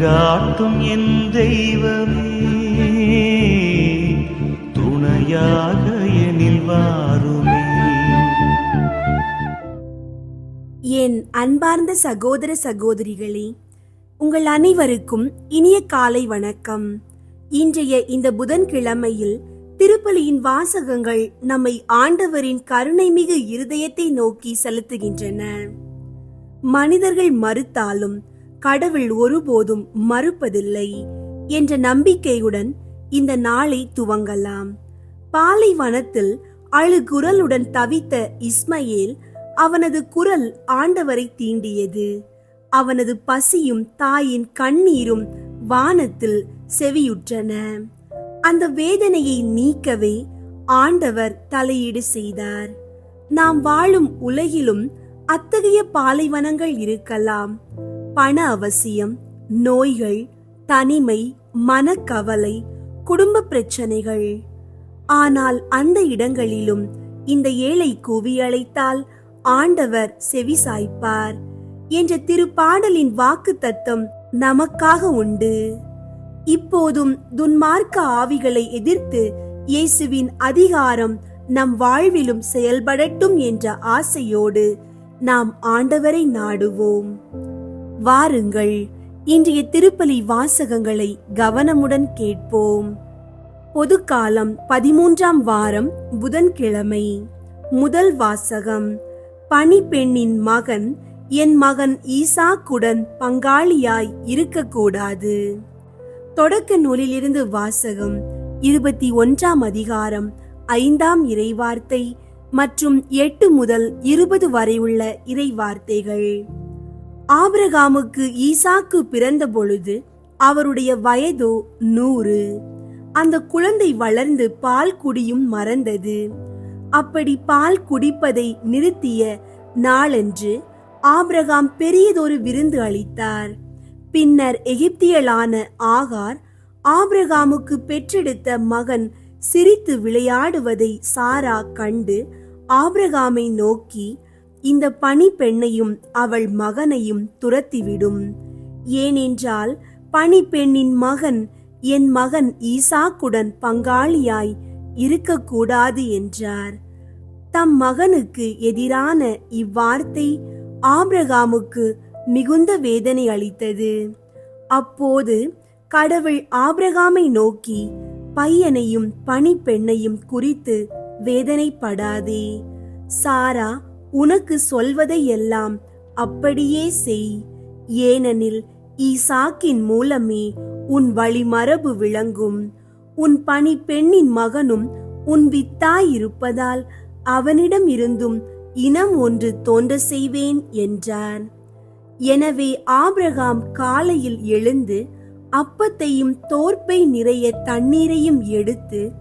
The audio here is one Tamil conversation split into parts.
வழிகாட்டும் என் தெய்வமே. துணையாக எனில் வாருமே. என் அன்பார்ந்த சகோதர சகோதரிகளே உங்கள் அனைவருக்கும் இனிய காலை வணக்கம். இன்றைய இந்த புதன்கிழமையில் திருப்பலியின் வாசகங்கள் நம்மை ஆண்டவரின் கருணைமிகு இருதயத்தை நோக்கி செலுத்துகின்றன. மனிதர்கள் மறுத்தாலும் கடவுள் ஒருபோதும் மறுப்பதில்லை என்ற நம்பிக்கையுடன் இந்த நாளை துவங்கலாம். பாலைவனத்தில் அழுகுரலுடன் தவித்த இஸ்மயேல் அவனது குரல் ஆண்டவரை தீண்டியது. அவனது பசியும் தாயின் கண்ணீரும் வானத்தில் செவியுற்றன. அந்த வேதனையை நீக்கவே ஆண்டவர் தலையீடு செய்தார். நாம் வாழும் உலகிலும் அத்தகைய பாலைவனங்கள் இருக்கலாம். பண அவசியம் நோய்கள் தனிமை மனக்கவலை குடும்ப பிரச்சனைகள். ஆனால் அந்த இடங்களிலும் இந்த ஏழை கூவி அழைத்தால் ஆண்டவர் செவி சாய்ப்பார் என்ற திருப்பாடலின் வாக்கு தத்தம் நமக்காக உண்டு. இப்போதும் துன்மார்க்க ஆவிகளை எதிர்த்து இயேசுவின் அதிகாரம் நம் வாழ்விலும் செயல்படட்டும் என்ற ஆசையோடு நாம் ஆண்டவரை நாடுவோம். வாருங்கள். இன்றைய திருப்பலி வாசகங்களை கவனமுடன் கேட்போம். பொதுக்காலம் பதிமூன்றாம் வாரம் புதன்கிழமை. முதல் வாசகம். பணிப்பெண்ணின் மகன் என் மகன் ஈசாக்குடன் பங்காளியாய் இருக்கக்கூடாது. தொடக்க நூலிலிருந்து வாசகம் இருபத்தி ஒன்றாம் அதிகாரம் ஐந்தாம் இறைவார்த்தை மற்றும் எட்டு முதல் இருபது வரை உள்ள இறைவார்த்தைகள். ஆபிரகாமுக்கு ஈசாக்கு பிறந்த பொழுது அவருடைய வயதோ நூறு. அந்த குழந்தை வளர்ந்து பால் குடியும் மறந்தது. அப்படி பால் குடிப்பதை நிறுத்திய நாளன்று ஆபிரகாம் பெரியதொரு விருந்து அளித்தார். பின்னர் எகிப்தியலான ஆகார் ஆபிரகாமுக்கு பெற்றெடுத்த மகன் சிரித்து விளையாடுவதை சாரா கண்டு ஆபிரகாமை நோக்கி இந்த பணி பெண்ணையும் அவள் மகனையும் துரத்திவிடும். ஏனென்றால் பணி பெண்ணின் மகன் என் மகன் ஈசாக்குடன் பங்காளியாய் இருக்கக்கூடாது என்றார். தம் மகனுக்கு எதிரான இவ்வார்த்தை ஆபிரகாமுக்கு மிகுந்த வேதனை அளித்தது. அப்போது கடவுள் ஆபிரகாமை நோக்கி பையனையும் பணிப்பெண்ணையும் குறித்து வேதனைப்படாதே. சாரா உனக்கு சொல்வதை எல்லாம் அப்படியே செய். ஏனெனில் ஈசாக்கின் மூலமே உன் வழிமரபு விளங்கும். உன் பணி பெண்ணின் மகனும் உன் வித்தாயிருப்பதால் அவனிடம் இருந்தும் இனம் ஒன்று தோன்ற செய்வேன் என்றார் எனவே ஆபிரகாம் காலையில் எழுந்து அப்பத்தையும் தோற்பை நிறைய தண்ணீரையும் எடுத்து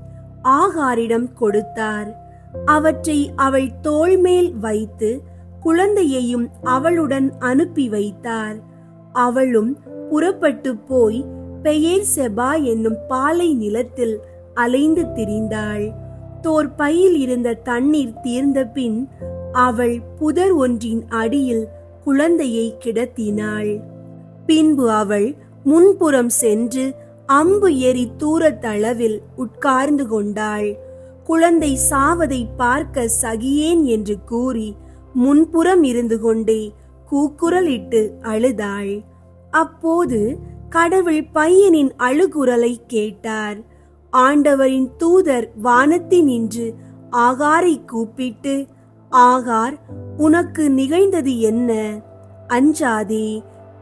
ஆகாரிடம் கொடுத்தார். அவற்றை அவள் தோள்மேல் வைத்து குழந்தையையும் அவளுடன் அனுப்பி வைத்தார். அவளும் புறப்பட்டு போய் பெயர் செபா என்னும் பாலை நிலத்தில் அலைந்து திரிந்தாள். தோற்பையில் இருந்த தண்ணீர் தீர்ந்த பின் அவள் புதர் ஒன்றின் அடியில் குழந்தையை கிடத்தினாள். பின்பு அவள் முன்புறம் சென்று அம்பு எரி தூரத்தளவில் உட்கார்ந்து கொண்டாள். குழந்தை சாவதை பார்க்க சகியேன் என்று கூறி முன்புறம் இருந்து கொண்டே கூக்குரலிட்டு அழுதாள். அப்போது கடவுள் பையனின் அழுகுரலை கேட்டார். ஆண்டவரின் தூதர் வானத்தினின்று ஆகாரை கூப்பிட்டு ஆகார் உனக்கு நிகழ்ந்தது என்ன? அஞ்சாதே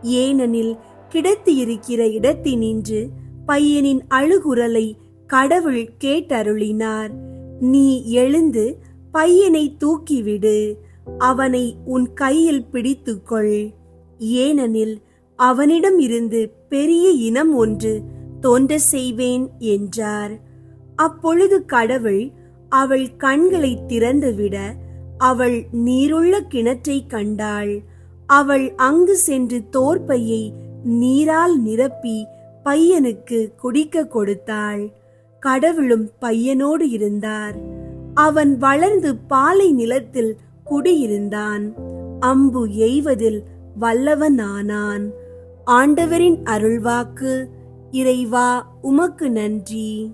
ஏனெனில் கிடத்தியிருக்கிற இடத்தினின்று பையனின் அழுகுரலை கடவுள் கேட்டருளினார். நீ எழுந்து பையனை தூக்கிவிடு அவனை உன் கையில் பிடித்துக்கொள். ஏனெனில் அவனிடம் இருந்து பெரிய இனம் ஒன்று தோன்ற செய்வேன் என்றார். அப்பொழுது கடவுள் அவள் கண்களை திறந்துவிட அவள் நீருள்ள கிணற்றை கண்டாள். அவள் அங்கு சென்று தோற்பையை நீரால் நிரப்பி பையனுக்கு குடிக்க கொடுத்தாள். கடவுளும் பையனோடு இருந்தார். அவன் வளர்ந்து பாலை நிலத்தில் குடியிருந்தான். அம்பு எய்வதில் வல்லவனானான். ஆண்டவரின் அருள்வாக்கு இறைவா உமக்கு நன்றி.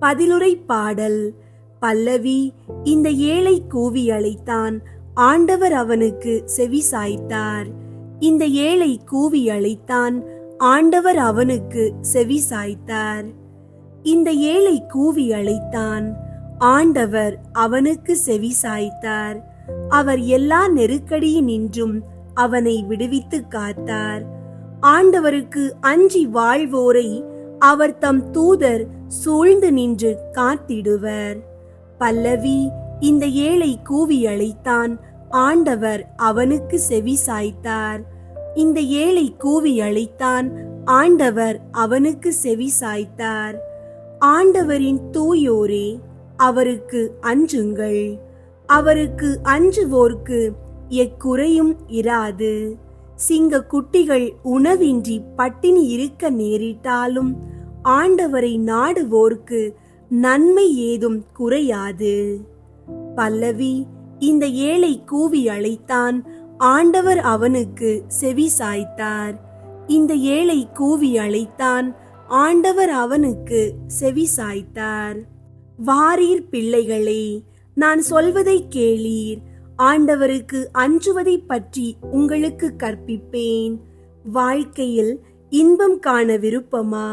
பதிலுரை பாடல். பல்லவி இந்த ஏழை கூவி அழைத்தான். ஆண்டவர் அவனுக்கு செவி சாய்த்தார். இந்த ஏழை கூவி அழைத்தான். ஆண்டவர் அவனுக்கு செவி சாய்த்தார். இந்த ஏழை கூவி அழைத்தான். ஆண்டவர் அவனுக்கு செவி சாய்த்தார். அவர் எல்லா நெருக்கடியினின்றும் அவனை விடுவித்து காத்தார். ஆண்டவருக்கு அஞ்சி வாழ்வோரை அவர் தம் தூதர் சூழ்ந்து நின்று காத்திடுவர். பல்லவி இந்த ஏழை கூவி அழைத்தான். ஆண்டவர் அவனுக்கு செவி சாய்த்தார். இந்த ஏழை கூவி அழைத்தான். ஆண்டவர் அவனுக்கு செவி சாய்த்தார். ஆண்டவரின் தூயோரே அவருக்கு அஞ்சுங்கள். அவருக்கு அஞ்சுவோர்க்கு எக்குறையும் இராது. சிங்க குட்டிகள் உணவின்றி பட்டினி இருக்க நேரிட்டாலும் ஆண்டவரை நாடுவோர்க்கு நன்மை ஏதும் குறையாது. பல்லவி இந்த ஏழை கூவி அழைத்தான். ஆண்டவர் அவனுக்கு செவி சாய்த்தார். இந்த ஏழை கூவி அழைத்தான். ஆண்டவர் அவனுக்கு செவி சாய்த்தார். வாரீர் பிள்ளைகளே நான் சொல்வதை கேளீர். ஆண்டவருக்கு அஞ்சுவதை பற்றி உங்களுக்கு கற்பிப்பேன். வாழ்க்கையில் இன்பம் காண விருப்பமா?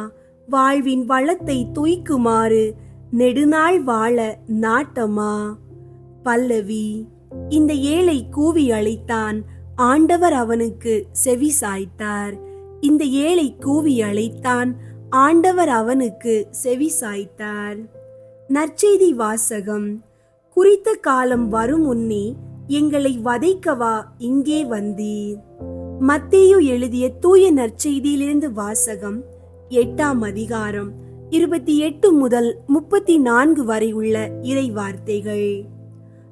வாழ்வின் வளத்தை துய்க்குமாறு நெடுநாள் வாழ நாட்டமா? பல்லவி இந்த ஏழை கூவி அழைத்தான் ஆண்டவர் அவனுக்கு செவி சாய்த்தார். இந்த ஏழை கூவி அழைத்தான் ஆண்டவர் அவனுக்கு செவி சாய்த்தார். நற்செய்தி வாசகம் குறித்த காலம் வரும் முன்னே எங்களை வதைக்கவா இங்கே வந்தீர். மத்தேயு எழுதிய தூய நற்செய்தியிலிருந்து வாசகம் எட்டாம் அதிகாரம் இருபத்தி எட்டு முதல் முப்பத்தி நான்கு வரை உள்ள இறை வார்த்தைகள்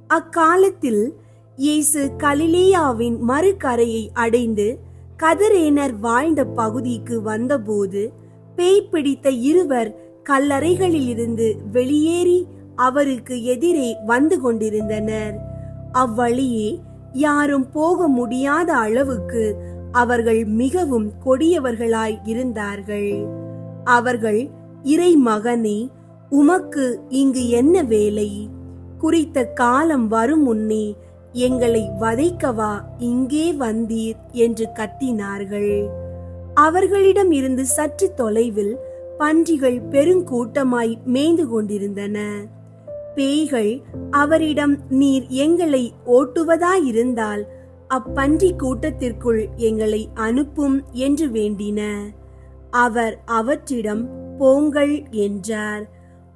அக்காலத்தில் இயேசு கலிலேயாவின் மறுகரையை அடைந்து கதரேனர் வாழ்ந்த பகுதிக்கு வந்தபோது பேய் பிடித்த இருவர் கல்லறைகளிலிருந்து வெளியேறி அவருக்கு எதிரே வந்து கொண்டிருந்தனர். அவ்வழியே யாரும் போக முடியாத அளவுக்கு அவர்கள் மிகவும் கொடியவர்களாய் இருந்தார்கள். அவர்கள் இறை மகனே உமக்கு இங்கு என்ன வேலை? குறித்த காலம் வரும் முன்னே எங்களை வதைக்கவா இங்கே வந்தீர்? என்று கத்தினார்கள். அவர்களிடம் இருந்து சற்று தொலைவில் பன்றிகள் பெருங்கூட்டமாய் மேய்ந்து கொண்டிருந்தன. பேய்கள் அவரிடம் நீர் எங்களை ஓட்டுவதாயிருந்தால் அப்பன்றி கூட்டத்திற்குள் எங்களை அனுப்பும் என்று வேண்டின. அவர் அவற்றிடம் போங்கள் என்றார்.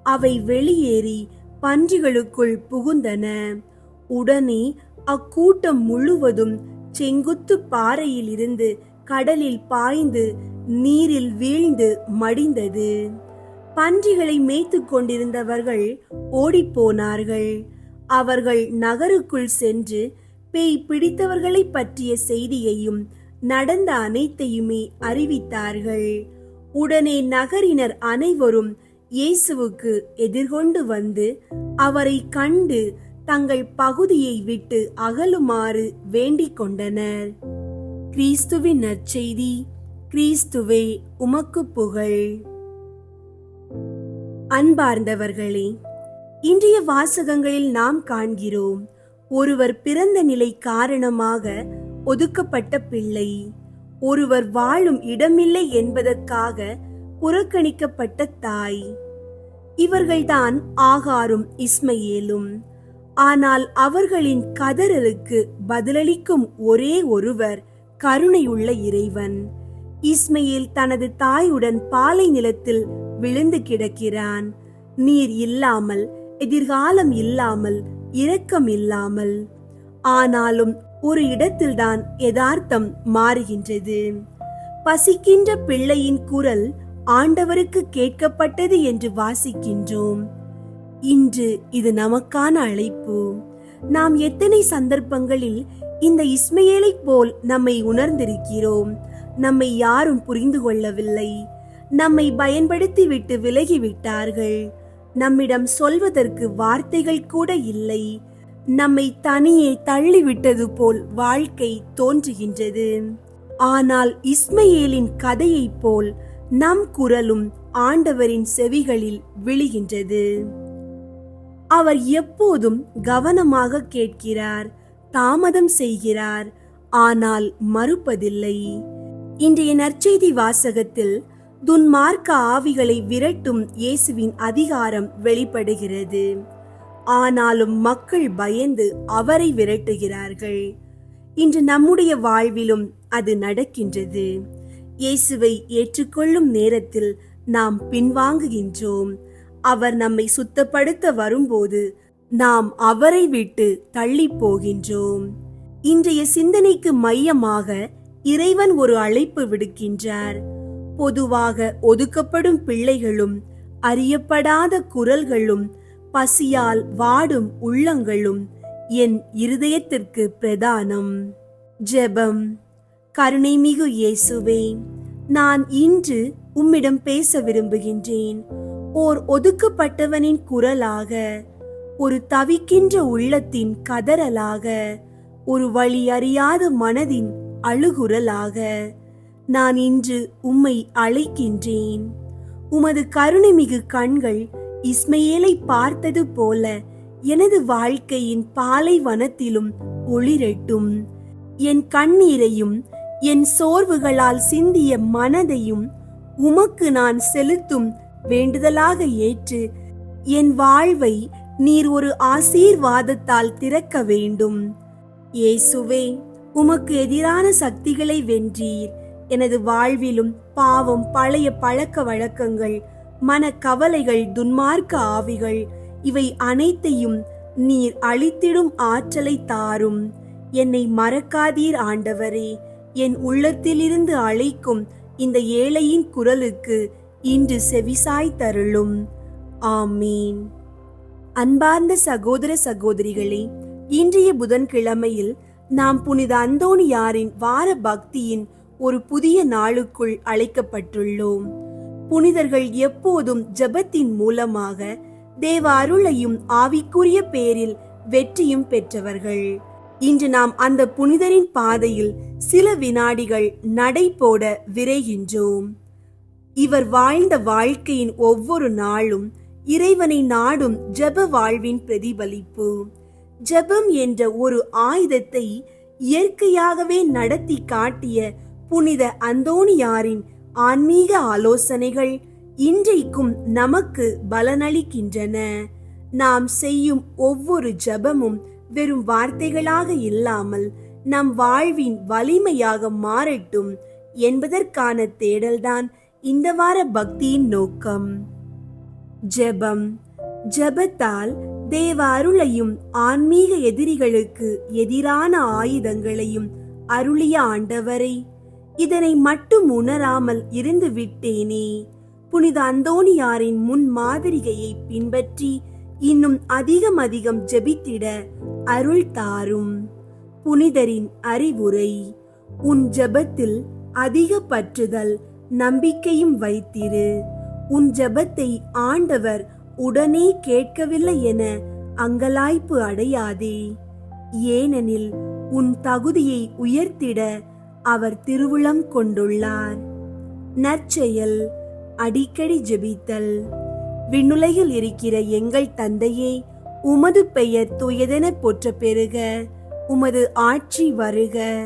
அவை வெளியேறி பன்றிகளுக்குள் புகுந்தன. உடனே அக்கூட்டம் முழுவதும் செங்குத்து பாறையிலிருந்து கடலில் பாய்ந்து நீரில் வீழ்ந்து மடிந்தது. பன்றிகளை மேய்த்துக் கொண்டிருந்தவர்கள் ஓடிப்போனார்கள். அவர்கள் நகருக்குள் சென்று பேய் பிடித்தவர்களை பற்றிய செய்தியையும் நடந்த அனைத்தையுமே அறிவித்தார்கள். உடனே நகரினர் அனைவரும் இயேசுவுக்கு எதிர்கொண்டு வந்து அவரை கண்டு தங்கள் பகுதியை விட்டு அகலுமாறு வேண்டிக் கொண்டனர். கிறிஸ்துவின் நற்செய்தி கிறிஸ்துவே உமக்கு புகழ். அன்பார்ந்தவர்களே இன்றைய வாசகங்களில் நாம் காண்கிறோம் ஒருவர் பிறந்த நிலை காரணமாக ஒதுக்கப்பட்ட பிள்ளை. ஒருவர் வாழும் இடமில்லை என்பதற்காக புறக்கணிக்கப்பட்ட தாய். இவர்கள்தான் ஆகாரும் இஸ்மையேலும். ஆனால் அவர்களின் கதறலுக்கு பதிலளிக்கும் ஒரே ஒருவர் கருணையுள்ள இறைவன். இஸ்மையில் தனது தாயுடன் பாலை நிலத்தில் விழுந்து கிடக்கிறான். நீர் இல்லாமல் எதிர்காலம் இல்லாமல் இரக்கம் இல்லாமல். ஆனாலும் ஒரு இடத்தில்தான் யதார்த்தம் மாறுகின்றது. பசிக்கின்ற பிள்ளையின் குரல் ஆண்டவருக்கு கேட்கப்பட்டது என்று வாசிக்கின்றோம். இன்று இது நமக்கான அழைப்பு. நாம் எத்தனை சந்தர்ப்பங்களில் இந்த இஸ்மையேலைப் போல் நம்மை உணர்ந்திருக்கிறோம். நம்மை யாரும் புரிந்து கொள்ளவில்லை. நம்மை பயன்படுத்தி விட்டு விலகி விட்டார்கள் நம்மிடம் சொல்வதற்கு வார்த்தைகள் கூட இல்லை. நம்மை தனியே தள்ளிவிட்டது போல் வாழ்க்கை தோன்றுகின்றது. ஆனால் இஸ்மையேலின் கதையைப் போல் நம் குரலும் ஆண்டவரின் செவிகளில் விழுகின்றது. அவர் எப்போதும் கவனமாக கேட்கிறார் தாமதம் செய்கிறார் ஆனால் மறுப்பதில்லை. இன்றைய நற்செய்தி வாசகத்தில் துன்மார்க்க ஆவிகளை விரட்டும் இயேசுவின் அதிகாரம் வெளிப்படுகிறது. ஆனாலும் மக்கள் பயந்து அவரை விரட்டுகிறார்கள். இன்று நம்முடைய வாழ்விலும் அது நடக்கின்றது. இயேசுவை ஏற்றுக்கொள்ளும் நேரத்தில் நாம் பின்வாங்குகின்றோம். அவர் நம்மை சுத்தப்படுத்த வரும்போது நாம் அவரை விட்டு தள்ளி போகின்றோம் இன்றைய சிந்தனைக்கு மையமாக இறைவன் ஒரு அழைப்பு விடுக்கின்றார். பொதுவாக ஒதுக்கப்படும் பிள்ளைகளும் அறியப்படாத குரல்களும் பசியால் வாடும் உள்ளங்களும் என் இருதயத்திற்கு பிரதானம். ஜெபம். கருணைமிகு இயேசுவே நான் இன்று உம்மிடம் பேச விரும்புகின்றேன். ஓர் ஒதுக்கப்பட்டவனின் குரலாக ஒரு தவிக்கின்ற உள்ளத்தின் கதறலாக ஒரு வழி அறியாத மனதின் அழுகுரலாக நான் இன்று உம்மை அழைக்கின்றேன். உமது கருணைமிகு கண்கள் இஸ்மையேலை பார்த்தது போல எனது வாழ்க்கையின் பாலைவனத்திலும் ஒளிரட்டும். என் கண்ணீரையும் என் சோர்வுகளால் சிந்திய மனதையும் உமக்கு நான் செலுத்தும் வேண்டுதலாக ஏற்று என் வாழ்வை நீர் ஒரு ஆசீர்வாதத்தால் திறக்க வேண்டும். இயேசுவே உமக்கு எதிரான சக்திகளை வென்றீர். எனது வாழ்விலும் பாவம் பழைய பழக்க வழக்கங்கள் மன கவலைகள் துன்மார்க்க ஆவிகள் இவை அனைத்தையும் நீர் அழித்திடும் ஆற்றலை தாரும். என்னை மறக்காதீர் ஆண்டவரே. என் உள்ளத்திலிருந்து அழைக்கும் இந்த ஏழையின் குரலுக்கு இன்று செவிசாய் தருளும். ஆமீன். அன்பார்ந்த சகோதர சகோதரிகளே இன்றைய புதன்கிழமையில் நாம் புனித அந்தோணியாரின் வார பக்தியின் ஒரு புதிய நாளுக்குள் அழைக்கப்பட்டுள்ளோம். புனிதர்கள் எப்போதும் ஜெபத்தின் மூலமாக தேவ அருளையும் ஆவிக்குரிய பேரில் வெற்றியும் பெற்றவர்கள். இன்று நாம் அந்த புனிதரின் பாதையில் சில வினாடிகள் நடை போட விரைகின்றோம். இவர் வாழ்ந்த வாழ்க்கையின் ஒவ்வொரு நாளும் இறைவனை நாடும் ஜெப வாழ்வின் பிரதிபலிப்பு. ஜெபம் என்ற ஒரு ஆயுதத்தை இயற்கையாகவே நடத்தி காட்டிய புனித அந்தோணியாரின் ஆன்மீக ஆலோசனைகள் இன்றைக்கும் நமக்கு பலனளிக்கின்றன. நாம் செய்யும் ஒவ்வொரு ஜெபமும் வெறும் வார்த்தைகளாக இல்லாமல் நம் வாழ்வின் வலிமையாக மாறட்டும் என்பதற்கான தேடல்தான் இந்த வார பக்தியின் நோக்கம். ஜெபம். ஜெபத்தால் தேவ அருளையும் ஆன்மீக எதிரிகளுக்கு எதிரான ஆயுதங்களையும் அருளிய ஆண்டவரை இதனை மட்டும் உணராமல் இருந்து விட்டேனே. புனித அந்தோணியாரின் முன் மாதிரிகையை பின்பற்றி இன்னும் அதிகம் அதிகம் ஜெபித்திட அருள் தாரும். புனிதரின் அறிவுரை. உன் ஜெபத்தில் அதிக பற்றுதல் நம்பிக்கையும் வைத்திரு. உன் ஜெபத்தை ஆண்டவர் உடனே கேட்கவில்லை என அங்கலாய்ப்பு அடையாதே. ஏனெனில் உன் தகுதியை உயர்த்திட அவர் திருவுளம் கொண்டுள்ளார். நற்செயல் அடிக்கடி ஜெபித்தல். விண்ணுலகில் இருக்கிற எங்கள் தந்தையே உமது பெயர் துயதென போற்ற பெறுக உமது ஆட்சி வருக.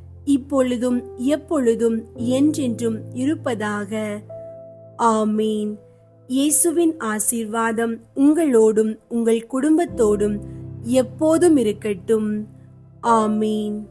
இப்பொழுதும் எப்பொழுதும் என்றென்றும் இருப்பதாக. ஆமீன். இயேசுவின் ஆசீர்வாதம் உங்களோடும் உங்கள் குடும்பத்தோடும் எப்போதும் இருக்கட்டும். ஆமீன்.